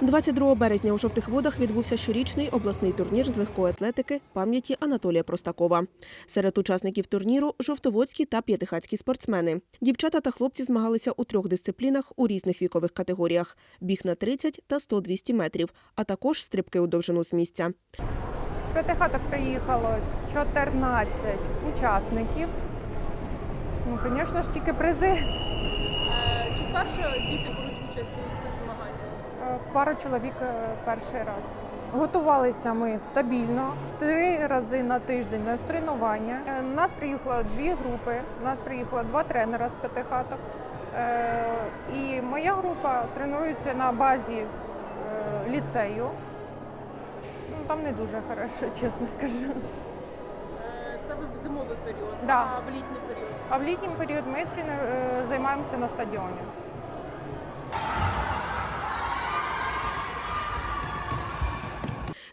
22 березня у жовтих водах відбувся щорічний обласний турнір з легкої атлетики пам'яті Анатолія Простакова. Серед учасників турніру жовтоводські та п'ятихатські спортсмени. Дівчата та хлопці змагалися у трьох дисциплінах у різних вікових категоріях: біг на 30 та 100-200 метрів, а також стрибки у довжину з місця. З п'ятихаток приїхало 14 учасників. Ну, звісно ж, тільки призи. Е, Чи вперше діти беруть участь у цих змаганнях? Е, Пара чоловік е, перший раз. Готувалися ми стабільно, три рази на тиждень на тренування. Е, У нас приїхало дві групи, у нас приїхало два тренера з п'ятихаток. Е, І моя група тренується на базі е, ліцею. Ну, Там не дуже хорошо, чесно скажу. Е, Це ви в зимовий період, Да. а в літній період. А в літній період ми е, займаємося на стадіоні.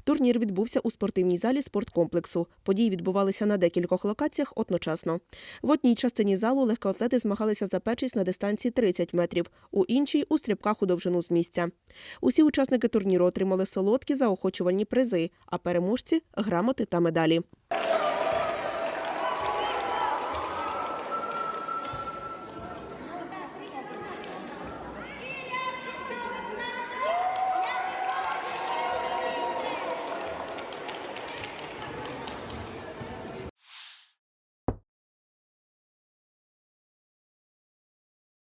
Турнір відбувся у спортивній залі спорткомплексу. Події відбувалися на декількох локаціях одночасно. В одній частині залу легкоатлети змагалися за першість на дистанції 30 метрів, у іншій у стрибках у довжину з місця. Усі учасники турніру отримали солодкі заохочувальні призи, а переможці грамоти та медалі.